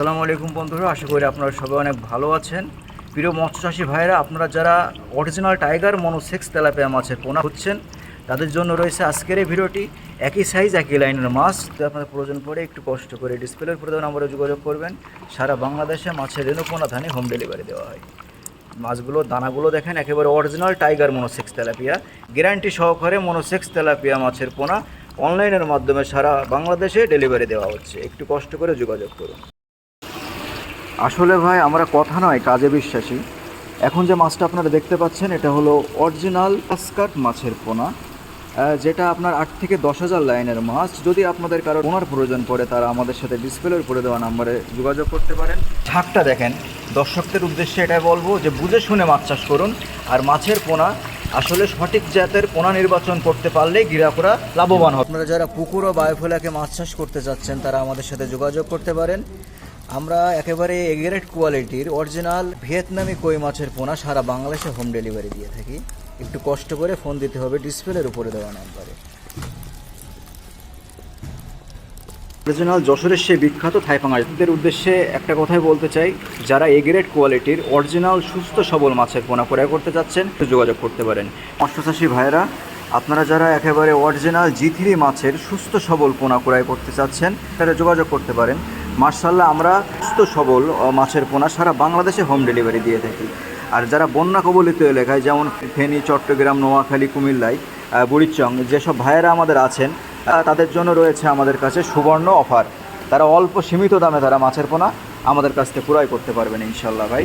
আসসালামু আলাইকুম বন্ধুরা, আশা করি আপনারা সবাই অনেক ভালো আছেন। প্রিয় মৎস্য চাষী ভাইরা আপনারা যারা অরিজিনাল টাইগার মনোসেক্স তেলাপিয়া মাছের পোনা হচ্ছেন তাদের জন্য রয়েছে আজকের এই ভিডিওটি। একই সাইজ একই লাইনের মাছ তো আপনাদের প্রয়োজন পড়ে, একটু কষ্ট করে ডিসপ্লের দেওয়া নম্বরে যোগাযোগ করবেন। সারা বাংলাদেশে মাছের রেণুপোনা ধানে হোম ডেলিভারি দেওয়া হয়। মাছগুলো, দানাগুলো দেখেন, একেবারে original tiger monosex tilapia. Guarantee সহকারে মনোসেক্স তেলাপিয়া মাছের পোনা অনলাইনের মাধ্যমে সারা বাংলাদেশে ডেলিভারি দেওয়া হচ্ছে। একটু কষ্ট করে যোগাযোগ করুন। আসলে ভাই, আমরা কথা নয়, কাজে বিশ্বাসী। এখন যে মাছটা আপনারা দেখতে পাচ্ছেন, এটা হলো অরিজিনাল কাসকাট মাছের পোনা যেটা আপনার আট থেকে দশ হাজার লাইনের মাছ। যদি আপনাদের কারও পোনার প্রয়োজন পড়ে, তারা আমাদের সাথে ডিসপ্লের উপরে দেওয়া নাম্বারে যোগাযোগ করতে পারেন। ঝাঁকটা দেখেন, দর্শকদের উদ্দেশ্যে এটাই বলব যে, বুঝে শুনে মাছ চাষ করুন। আর মাছের পোনা, আসলে সঠিক জাতের পোনা নির্বাচন করতে পারলে গ্রাহকরা লাভবান হবে। আপনারা যারা পুকুর ও বায়োফেলাকে মাছ চাষ করতে যাচ্ছেন তারা আমাদের সাথে যোগাযোগ করতে পারেন। আমরা একেবারে এগ্রেড কোয়ালিটির অরিজিনাল ভিয়েতনামি কই মাছের পোনা সারা বাংলাদেশে হোম ডেলিভারি দিয়ে থাকি। একটু কষ্ট করে ফোন দিতে হবে ডিসপ্লের উপরে দেওয়া নাম্বারে। অরিজিনাল যশোরের সে বিখ্যাত থাইপাঙ্গাদের উদ্দেশ্যে একটা কথাই বলতে চাই, যারা এগ্রেড কোয়ালিটির অরিজিনাল, সুস্থ, সবল মাছের পোনা ক্রয় করতে যাচ্ছেন যোগাযোগ করতে পারেন। মৎস্যচাষী ভাইয়েরা, আপনারা যারা একেবারে অরিজিনাল জিথিরি মাছের সুস্থ, সবল পোনা ক্রয় করতে চাচ্ছেন, তারা যোগাযোগ করতে পারেন। মার্শাল্লাহ, আমরা সুস্থ, সবল মাছের পোনা সারা বাংলাদেশে হোম ডেলিভারি দিয়ে থাকি। আর যারা বন্যা কবলিত এলাকায়, যেমন ফেনী, চট্টগ্রাম, নোয়াখালী কুমিল্লায় বুড়িচং, যেসব ভাইয়েরা আমাদের আছেন তাদের জন্য রয়েছে আমাদের কাছে সুবর্ণ অফার তারা অল্প সীমিত দামে তারা মাছের পোনা আমাদের কাছ থেকে ক্রয় করতে পারবেন ইনশাল্লাহ ভাই।